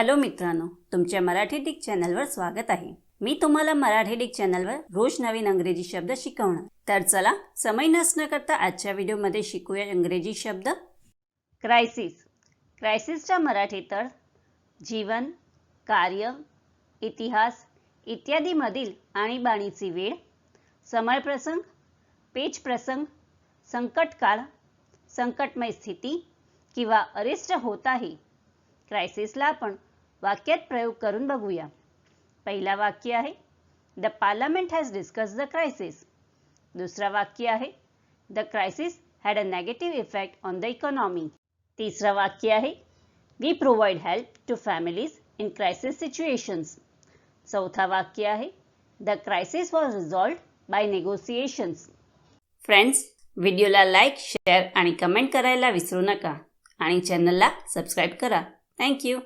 Hello मित्रांनो तुमच्या Marathi Dick चॅनलवर स्वागत आहे. मी तुम्हाला मराठी डिक चॅनलवर रोज नवीन अंग्रेजी शब्द शिकवणार. तर चला समय नसणं करता आजच्या व्हिडिओमध्ये शिकूया इंग्रजी शब्द. क्रायसिस क्रायसिसच्या मराठी तर जीवन कार्य इतिहास इत्यादीमधील आणीबाणीची वेळ समयप्रसंग पेच प्रसंग संकटकाळ संकटमय स्थिती किंवा अरिष्ट होत आहे. क्रायसिसला आपण वाक्यात प्रयोग करून बघूया. पहिला वाक्य आहे the parliament has discuss the crisis दुसरा वाक्य आहे the crisis had a negative effect on the economy तिसरं वाक्य आहे we provide help to families in crisis situations चौथा वाक्य आहे the crisis was resolved by negotiations friends व्हिडिओला लाईक शेअर आणि कमेंट करायला विसरू नका. आणि चॅनलला सबस्क्राईब करा. थँक्यू